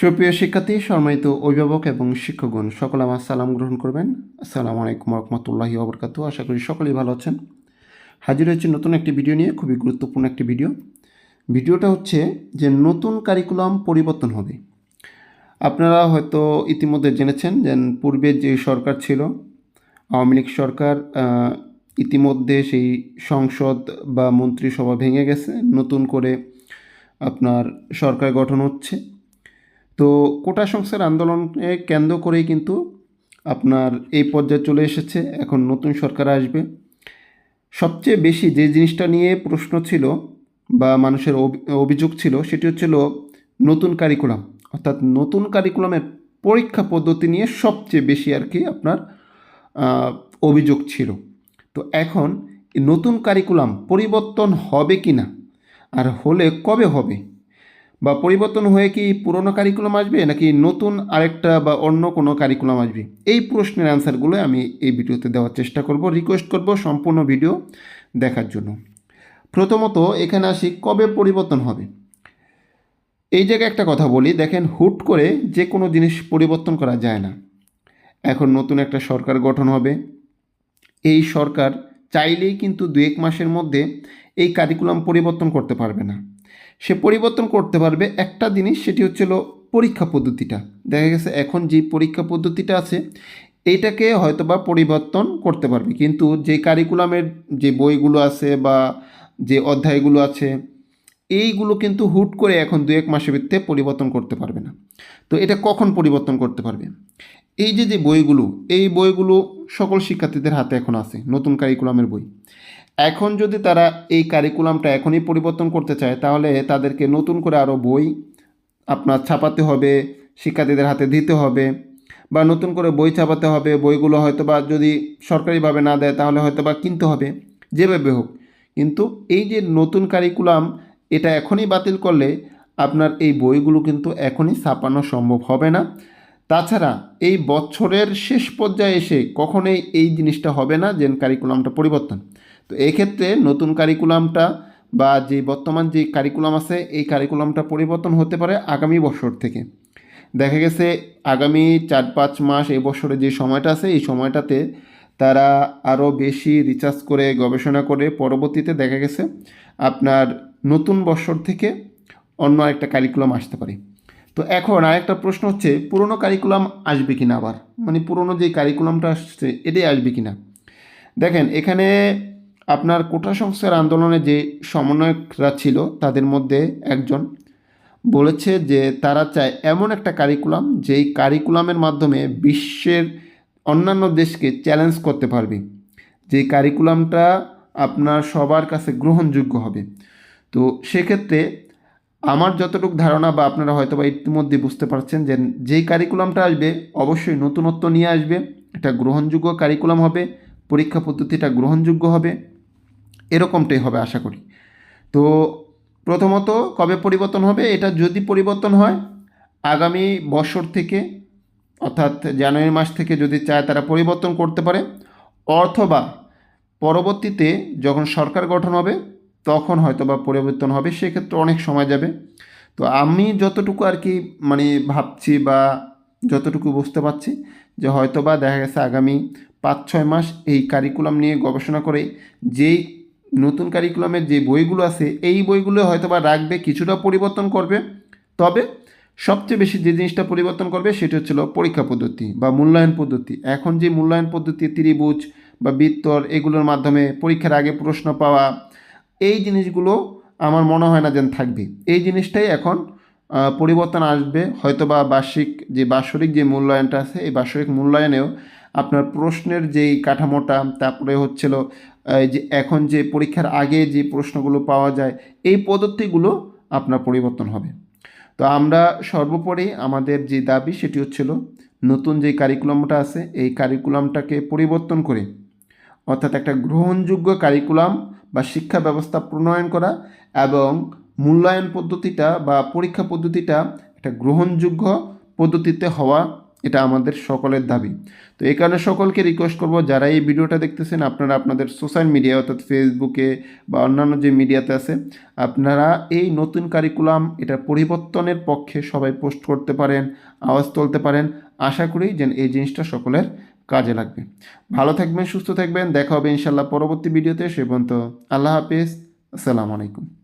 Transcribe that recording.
সুপ্রিয় শিক্ষার্থী, সম্মানিত অভিভাবক এবং শিক্ষকগণ, সকলে আমার সালাম গ্রহণ করবেন। আসসালামু আলাইকুম রহমতুল্লাহি ওবরকাত আশা করি সকলেই ভালো আছেন। হাজির হয়েছে নতুন একটি ভিডিও নিয়ে, খুবই গুরুত্বপূর্ণ একটি ভিডিও। ভিডিওটা হচ্ছে যে নতুন কারিকুলাম পরিবর্তন হবে। আপনারা হয়তো ইতিমধ্যে জেনেছেন যে পূর্বে যে সরকার ছিল, আওয়ামী লীগ সরকার ইতিমধ্যে সেই সংসদ বা মন্ত্রিসভা ভেঙে গেছে। নতুন করে আপনার সরকার গঠন হচ্ছে। তো কোটা সংস্কার আন্দোলনকে কেন্দ্র করেই কিন্তু আপনার এই পর্যায়ে চলে এসেছে। এখন নতুন সরকার আসবে। সবচেয়ে বেশি যে জিনিসটা নিয়ে প্রশ্ন ছিল বা মানুষের অভি- অভিযোগ ছিল, সেটি হচ্ছিল নতুন কারিকুলাম অর্থাৎ নতুন কারিকুলামের পরীক্ষা পদ্ধতি নিয়ে সবচেয়ে বেশি আর কি আপনার অভিযোগ ছিল। তো এখন নতুন কারিকুলাম পরিবর্তন হবে কি না আর হলে কবে হবে? বা পরিবর্তন হয়ে কি পুরনো কারিকুলাম আসবে নাকি নতুন আরেকটা বা অন্য কোনো কারিকুলাম আসবে? এই প্রশ্নের অ্যান্সারগুলো আমি এই ভিডিওতে দেওয়ার চেষ্টা করব রিকোয়েস্ট করব সম্পূর্ণ ভিডিও দেখার জন্য। প্রথমত এখানে আসি, কবে পরিবর্তন হবে? এই জায়গায় একটা কথা বলি, দেখেন হুট করে যে কোনো জিনিস পরিবর্তন করা যায় না। এখন নতুন একটা সরকার গঠন হবে। এই সরকার চাইলেই কিন্তু দু এক মাসের মধ্যে এই কারিকুলাম পরিবর্তন করতে পারবে না। সে পরিবর্তন করতে পারবে একটা জিনিস, সেটি হচ্ছিল পরীক্ষা পদ্ধতিটা। দেখা গেছে এখন যে পরীক্ষা পদ্ধতিটা আছে এইটাকে হয়তোবা পরিবর্তন করতে পারবে। কিন্তু যে কারিকুলামের যে বইগুলো আছে বা যে অধ্যায়গুলো আছে, এইগুলো কিন্তু হুট করে এখন দু এক মাসের ভিত্তে পরিবর্তন করতে পারবে না। তো এটা কখন পরিবর্তন করতে পারবে? এই যে যে বইগুলো, এই বইগুলো সকল শিক্ষার্থীদের হাতে এখন আছে, নতুন কারিকুলামের বই। এখন যদি তারা এই কারিকুলামটা এখনই পরিবর্তন করতে চায়, তাহলে তাদেরকে নতুন করে আরও বই আপনার ছাপাতে হবে, শিক্ষার্থীদের হাতে দিতে হবে বা নতুন করে বই ছাপাতে হবে। বইগুলো হয়তো বা যদি সরকারিভাবে না দেয়, তাহলে হয়তো বা কিনতে হবে, যেভাবে হোক। কিন্তু এই যে নতুন কারিকুলাম এটা এখনই বাতিল করলে আপনার এই বইগুলো কিন্তু এখনই ছাপানো সম্ভব হবে না। তাছাড়া এই বছরের শেষ পর্যায়ে এসে কখনোই এই জিনিসটা হবে না যে কারিকুলামটা পরিবর্তন। তো এক্ষেত্রে নতুন কারিকুলামটা বা যে বর্তমান যে কারিকুলাম আছে, এই কারিকুলামটা পরিবর্তন হতে পারে আগামী বছর থেকে। দেখা গেছে আগামী চার পাঁচ মাস এই বছরে যে সময়টা আছে, এই সময়টাতে তারা আরও বেশি রিসার্চ করে, গবেষণা করে, পরবর্তীতে দেখা গেছে আপনার নতুন বছর থেকে অন্য একটা কারিকুলাম আসতে পারে। তো এখন আরেকটা প্রশ্ন হচ্ছে, পুরনো কারিকুলাম আসবে কিনা আবার? মানে পুরনো যে কারিকুলামটা আসছে, এটাই আসবে কিনা? দেখেন, এখানে আপনার কোটা সংস্কার আন্দোলনে যে সমন্বয়করা ছিল, তাদের মধ্যে একজন বলেছে যে তারা চায় এমন একটা কারিকুলাম যেই কারিকুলামের মাধ্যমে বিশ্বের অন্যান্য দেশকে চ্যালেঞ্জ করতে পারবে। যে কারিকুলামটা আপনার সবার কাছে গ্রহণযোগ্য হবে। তো সেক্ষেত্রে আমার যতটুকু ধারণা বা আপনারা হয়তো বা ইতিমধ্যে বুঝতে পারছেন যে যেই কারিকুলামটা আসবে, অবশ্যই নতুনত্ব নিয়ে আসবে। এটা গ্রহণযোগ্য কারিকুলাম হবে, পরীক্ষা পদ্ধতিটা গ্রহণযোগ্য হবে। এরকমটাই হবে আশা করি। তো প্রথমত কবে পরিবর্তন হবে এটা যদি পরিবর্তন হয়, আগামী বছর থেকে, অর্থাৎ জানুয়ারি মাস থেকে যদি চায় তারা পরিবর্তন করতে পারে, অথবা পরবর্তীতে যখন সরকার গঠন হবে, তখন হয়তো বা পরিবর্তন হবে, সেক্ষেত্রে অনেক সময় যাবে। তো আমি যতটুকু আর কি মানে ভাবছি বা যতটুকু বুঝতে পারছি যে হয়তো বা দেখা গেছে আগামী পাঁচ ছয় মাস এই কারিকুলাম নিয়ে গবেষণা করে যেই নতুন কারিকুলামের যে বইগুলো আছে, এই বইগুলো হয়তো বা রাখবে, কিছুটা পরিবর্তন করবে। তবে সবচেয়ে বেশি যে জিনিসটা পরিবর্তন করবে, সেটা হচ্ছিল পরীক্ষা পদ্ধতি বা মূল্যায়ন পদ্ধতি। এখন যে মূল্যায়ন পদ্ধতি, ত্রিভুজ বা বৃত্তর, এগুলোর মাধ্যমে পরীক্ষার আগে প্রশ্ন পাওয়া, এই জিনিসগুলো আমার মনে হয় না যেন থাকবে। এই জিনিসটাই এখন পরিবর্তন আসবে। হয়তো বা বার্ষিক যে বাৎসরিক যে মূল্যায়নটা আছে, এই বাৎসরিক মূল্যায়নেও আপনার প্রশ্নের যেই কাঠামোটা, তারপরে হচ্ছিল যে এখন যে পরীক্ষার আগে যে প্রশ্নগুলো পাওয়া যায়, এই পদ্ধতিগুলো আপনার পরিবর্তন হবে। তো আমরা সর্বোপরি আমাদের যে দাবি সেটি হচ্ছিল, নতুন যে কারিকুলামটা আছে, এই কারিকুলামটাকে পরিবর্তন করে, অর্থাৎ একটা গ্রহণযোগ্য কারিকুলাম বা শিক্ষা ব্যবস্থা প্রণয়ন করা এবং মূল্যায়ন পদ্ধতিটা বা পরীক্ষা পদ্ধতিটা একটা গ্রহণযোগ্য পদ্ধতিতে হওয়া এটা আমাদের সকলের দাবি। তো এই কারণে সকলকে রিকোয়েস্ট করব, যারা এই ভিডিওটা দেখতেছেন, আপনারা আপনাদের সোশ্যাল মিডিয়া অর্থাৎ ফেসবুকে বা অন্যান্য যে মিডিয়াতে আছে, আপনারা এই নতুন কারিকুলাম এটা পরিবর্তনের পক্ষে সবাই পোস্ট করতে পারেন, আওয়াজ তুলতে পারেন। আশা করি যে এই জিনিসটা সকলের কাজে লাগবে। ভালো থাকবেন, সুস্থ থাকবেন, দেখা হবে ইনশাল্লাহ পরবর্তী ভিডিওতে সে পর্যন্ত আল্লাহ হাফিজ। আসসালামু আলাইকুম।